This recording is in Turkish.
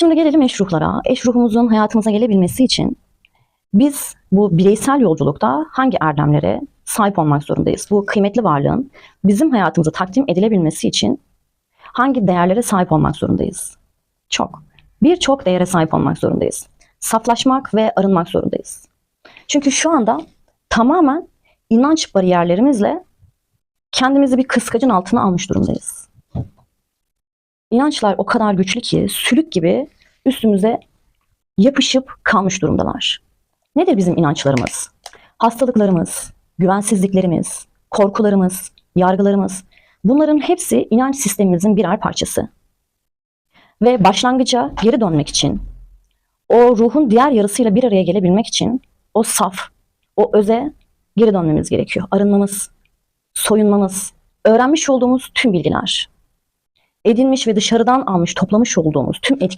Şimdi gelelim eş ruhlara. Eş ruhumuzun hayatımıza gelebilmesi için biz bu bireysel yolculukta hangi erdemlere sahip olmak zorundayız? Bu kıymetli varlığın bizim hayatımıza takdim edilebilmesi için hangi değerlere sahip olmak zorundayız? Çok. Birçok değere sahip olmak zorundayız. Saflaşmak ve arınmak zorundayız. Çünkü şu anda tamamen inanç bariyerlerimizle kendimizi bir kıskacın altına almış durumdayız. İnançlar o kadar güçlü ki sülük gibi üstümüze yapışıp kalmış durumdalar. Nedir bizim inançlarımız? Hastalıklarımız, güvensizliklerimiz, korkularımız, yargılarımız bunların hepsi inanç sistemimizin birer parçası. Ve başlangıca geri dönmek için, o ruhun diğer yarısıyla bir araya gelebilmek için o saf, o öze geri dönmemiz gerekiyor. Arınmamız, soyunmamız, öğrenmiş olduğumuz tüm bilgiler, edinmiş ve dışarıdan almış, toplamış olduğumuz tüm